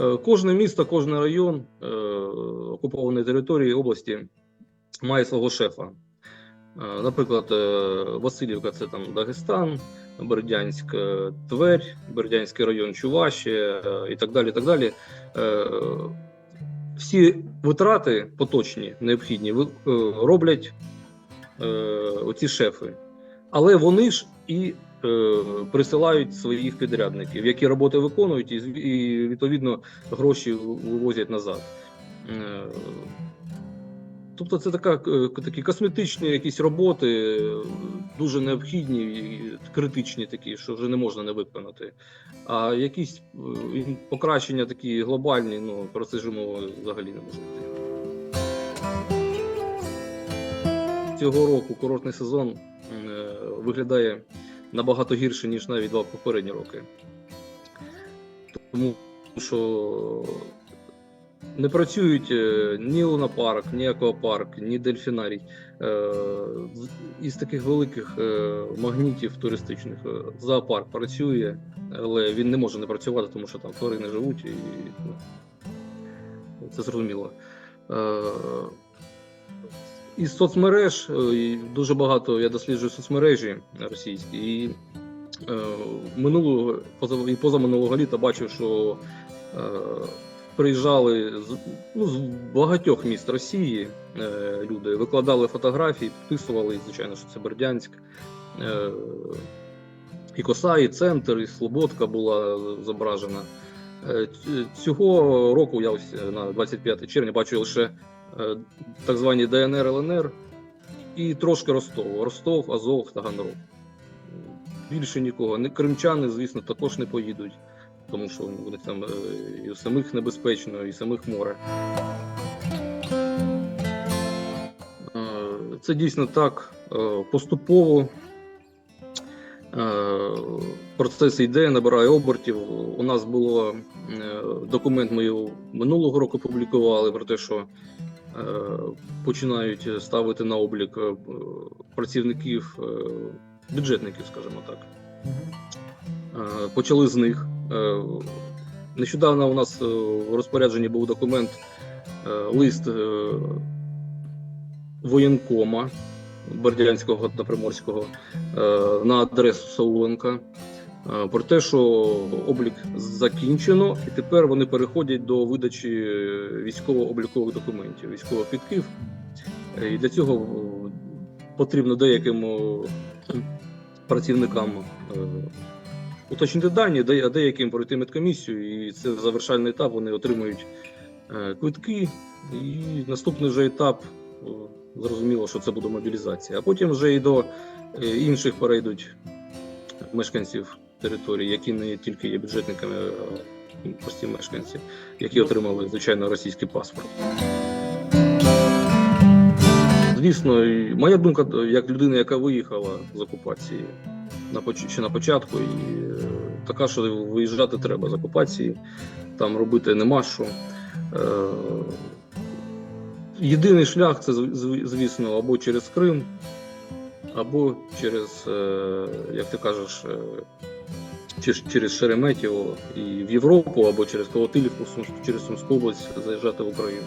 Е, Кожне місто, кожен район е, окупованої території області має свого шефа. Е, Наприклад, Васильівка це там Дагестан, Бердянськ, Тверь, Бердянський район Чувашія е, і так далі. Так далі. Всі витрати поточні, необхідні, роблять оці шефи. Але вони ж і присилають своїх підрядників, які роботи виконують, і, відповідно гроші вивозять назад. Е, Тобто це така, е, такі косметичні якісь роботи, е, дуже необхідні і критичні такі, що вже не можна не виконати. А якісь е, покращення такі глобальні, ну про це ж мова взагалі не може бути. Цього року курортний сезон е, виглядає набагато гірше, ніж навіть два попередні роки. Тому що не працюють е, ні лунопарк, ні аквапарк, ні дельфінарій. Е, Із таких великих е, магнітів туристичних зоопарк працює, але він не може не працювати, тому що там тварини живуть, і ну, це зрозуміло. Із соцмереж е, дуже багато я досліджую соцмережі російські, і е, минулого і позаминулого літа бачив, що е, приїжджали з, ну, з багатьох міст Росії люди, викладали фотографії, підписували, звичайно, що це Бердянськ. І Коса, і центр, і Слободка була зображена. Цього року я ось на 25 червня бачу лише так звані ДНР, ЛНР і трошки Ростов. Ростов, Азов, Таганрог. Більше нікого. Не кримчани, звісно, також не поїдуть, тому що у них там е, і самих небезпечно, і самих море. Е, Це дійсно так е, поступово. Е, Процес йде, набирає обертів. У нас було е, документ, ми його минулого року публікували про те, що е, починають ставити на облік е, працівників, е, бюджетників, скажімо так. Е, Почали з них. Е, Нещодавно у нас е, в розпорядженні був документ, е, лист е, воєнкома Бердянського та Приморського е, на адресу Сауленка е, про те, що облік закінчено, і тепер вони переходять до видачі військово-облікових документів, військових квитків. Е, І для цього е, потрібно деяким е, працівникам е, уточнити дані, а деяким пройти медкомісію, і це завершальний етап. Вони отримують е, квитки. І наступний вже етап е, зрозуміло, що це буде мобілізація. А потім вже і до е, інших перейдуть мешканців території, які не тільки є бюджетниками, а прості мешканці, які отримали звичайно російський паспорт. Звісно, моя думка, як людина, яка виїхала з окупації на ще на початку, і е, така, що виїжджати треба з окупації, там робити нема що. Е, Єдиний шлях це, зв- зв- звісно, або через Крим, або через, е, як ти кажеш, е, через Шереметьєво і в Європу, або через Колотилівку, через Сумську область заїжджати в Україну.